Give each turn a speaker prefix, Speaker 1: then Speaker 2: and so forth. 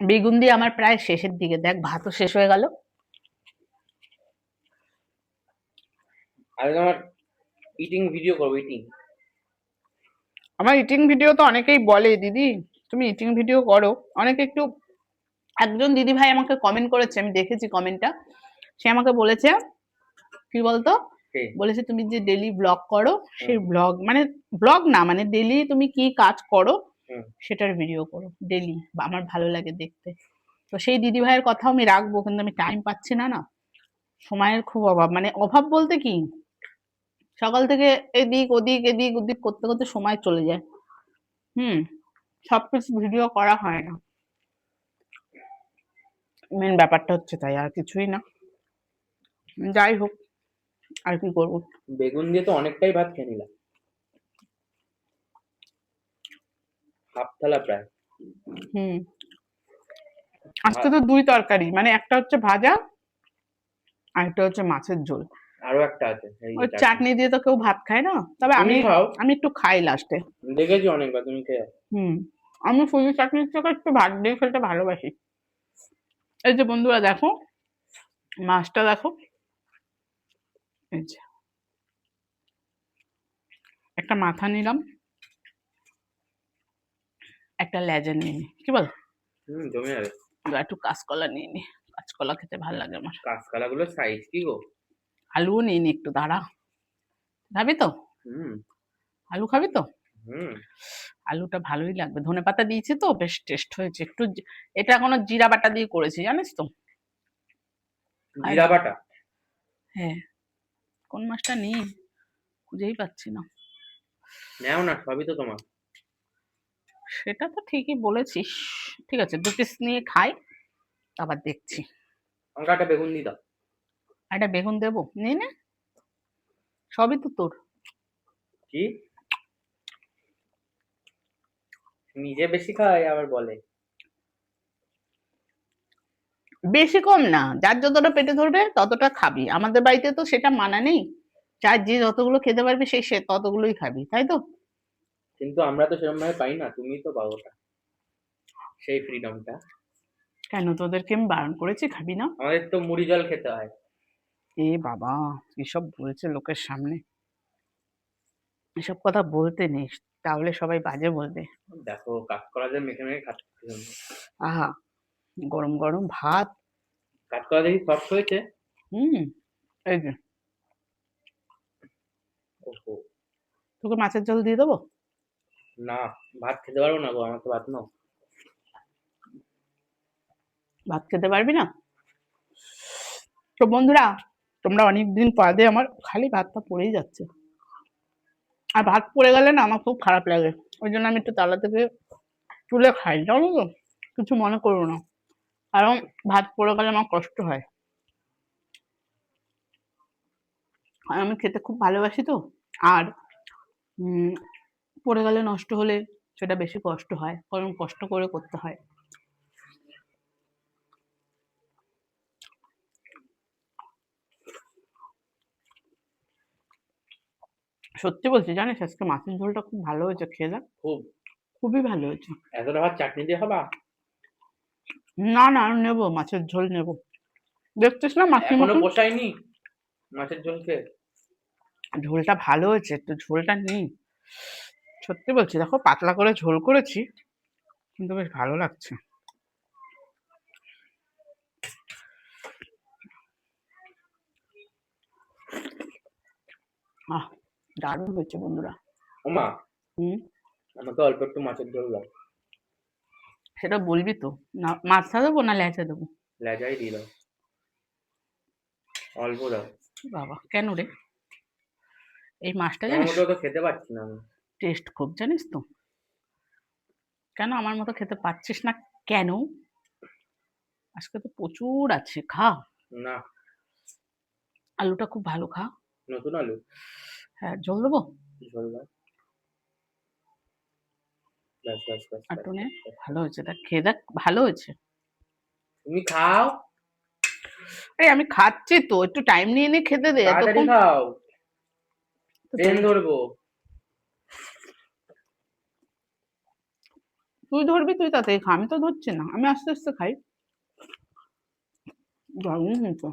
Speaker 1: বেগুন দিয়ে আমার প্রায় শেষের দিকে দেখ ভাতও শেষ হয়ে গেল।
Speaker 2: আমার ইটিং ভিডিও করব ইটিং
Speaker 1: আমার ইটিং ভিডিও তো অনেকেই বলে দিদি তুমি ইটিং ভিডিও করো। অনেকে একটু একজন দিদি ভাই আমাকে কমেন্ট করেছে আমি দেখেছি কমেন্টটা সে আমাকে বলেছে কি বলতো? বলেছে তুমি যে ডেলি ব্লগ করো সেই ব্লগ মানে ব্লগ না মানে ডেলি তুমি কি কাজ করো। সেটার ভিডিও করো ডেলি আমার ভালো লাগে দেখতে। তো সেই দিদি ভাইয়ের কথাও আমি রাখব কিন্তু আমি টাইম পাচ্ছি না না। সময়ের খুব অভাব। মানে অভাব বলতে কি? সকাল থেকে এদিক ওদিক এদিক ওদিক করতে করতে সময় চলে যায়। হুম সবকিছু ভিডিও করা হয় না। মেন ব্যাপারটা হচ্ছে তাই আর কিছুই না। যাই হোক আর কি করব?
Speaker 2: বেগুন দিয়ে তো অনেকটাই ভাত খেয়ে নিলাম। হাফ থালা প্রায়।
Speaker 1: হুম। আজকে তো দুই তরকারি মানে একটা হচ্ছে ভাজা আর একটা হচ্ছে মাছের ঝোল।
Speaker 2: আরও একটা আছে
Speaker 1: ওই চাটনি। দিয়ে তো কেউ ভাত খায় না। তবে আমি আমি একটু খাই লাস্টে
Speaker 2: দেখেছি অনেকবার তুমি খেয়ে
Speaker 1: হুম। আমি ফুলি চাটনির থেকে একটু ভাত দিয়ে খেতে ভালোবাসি। এই যে বন্ধুরা দেখো মাছটা দেখো। এই যে। একটা মাথা নিলাম। একটা লেজা নিয়ে নি। কি বল?
Speaker 2: জমে যাবে।
Speaker 1: একটু কাঁচকলা নিয়ে নি। কাঁচকলা খেতে ভালো লাগে আমার।
Speaker 2: কাঁচকলা গুলোর সাইজ কি গো?
Speaker 1: আলুও নিয়ে নি একটু দাঁড়া। খাবি তো?
Speaker 2: হুম।
Speaker 1: আলু খাবি তো? আলুটা ভালোই লাগবে। ধনে পাতা দিয়েছি তো বেশ টেস্ট হয়েছে। একটু এটা এখনও জিরা বাটা দিয়ে করেছি জানিস তো?
Speaker 2: জিরা বাটা?
Speaker 1: হ্যাঁ। কোন মাছটা নেই? খুঁজেই পাচ্ছি না।
Speaker 2: নেও না সবই তো তোমার।
Speaker 1: সেটা তো ঠিকই বলেছিস। ঠিক আছে দু পিস নিয়ে খাই আবার দেখছি।
Speaker 2: একটা বেগুন দিয়ে দাও।
Speaker 1: একটা বেগুন দেবো? নিয়ে নে। সবই তো তোর।
Speaker 2: কি? নিজে বেশি খায় আবার বলে।
Speaker 1: বেশি কম না যার যতটা পেটে ধরবে ততটা খাবি। আমাদের বাড়িতে তো সেটা মানা নেই। যার যে যতগুলো খেতে পারবে সেই সে ততগুলোই খাবি তাই তো?
Speaker 2: কিন্তু আমরা তো সেরকম ভাবে পাই না তুমি তো পাও ওটা সেই ফ্রিডমটা
Speaker 1: কেন? তোদেরকে আমি বারণ করেছি খাবি না?
Speaker 2: আমাদের তো মুড়ি জল খেতে হয়।
Speaker 1: এ বাবা এসব বলছে লোকের সামনে। এসব কথা বলতে নেই তাহলে সবাই বাজে বলবে।
Speaker 2: দেখো কাঁচকলা যে মেখে মেখে খাচ্ছে
Speaker 1: আহা গরম গরম ভাত।
Speaker 2: কাঁচকলা দেখি সফট হয়েছে?
Speaker 1: হুম এই যে। তোকে মাছের জল দিয়ে দেবো?
Speaker 2: না, ভাত খেতে পারব না গো আমার তো ভাত নাও।
Speaker 1: ভাত খেতে পারবি না? তো বন্ধুরা, তোমরা অনেক দিন বাদে আমার খালি ভাতটা পড়েই যাচ্ছে। আর ভাত পড়ে গেলে না আমার খুব খারাপ লাগে। ওই জন্য আমি একটু তালা থেকে তুলে খাই, জানো তো? কিছু মনে করো না। কারণ ভাত পড়ে গেলে আমার কষ্ট হয়। আর আমি খেতে খুব ভালোবাসি তো। আর পড়ে গেলে নষ্ট হলে সেটা বেশি কষ্ট হয় কারণ কষ্ট করে করতে হয়। সত্যি বলছি জানিস আজকে মাছের ঝোলটা খুব ভালো হয়েছে খেয়ে দেখ।
Speaker 2: খুব?
Speaker 1: খুবই ভালো হয়েছে।
Speaker 2: এতটা ভাত চাটনি দিয়ে
Speaker 1: না না নেব মাছের ঝোল নেব। দেখছিস না মাছের
Speaker 2: এখনও
Speaker 1: মতন?
Speaker 2: পোষায়নি মাছের ঝোল খেয়ে
Speaker 1: ঝোলটা ভালো হয়েছে তো ঝোলটা নেই। সত্যি বলছি দেখো পাতলা করে ঝোল করেছি কিন্তু বেশ ভালো লাগছে। আহ দারুণ হয়েছে বন্ধুরা।
Speaker 2: ওমা
Speaker 1: হুম।
Speaker 2: আমাকে অল্প একটু মাছের ঝোল দাও।
Speaker 1: সেটা বলবি তো? না মাছটা দেবো না লেচা দেবো?
Speaker 2: লেজাই দিয়ে দাও। অল্প দাও।
Speaker 1: বাবা কেন রে? এই মাছটা জানিস?
Speaker 2: তো খেতে পারছি না আমি।
Speaker 1: টেস্ট খুব জানিস তো। কেন আমার মতো খেতে পাচ্ছিস না কেন? আজকে তো প্রচুর আছে খা।
Speaker 2: না।
Speaker 1: আলুটা খুব ভালো খা।
Speaker 2: নতুন আলু?
Speaker 1: হ্যাঁ জল দেবো? আর। ভালো হয়েছে দেখ খেয়ে দেখ ভালো হয়েছে।
Speaker 2: তুমি খাও।
Speaker 1: আরে আমি খাচ্ছি তো একটু টাইম নিয়ে নিয়ে খেতে দে এতক্ষণ
Speaker 2: খাও। ধরবো।
Speaker 1: তুই ধরবি, তুই তাতে খা। আমি তো ধরছি না, আমি আস্তে আস্তে খাই। দারুণ হয়েছে।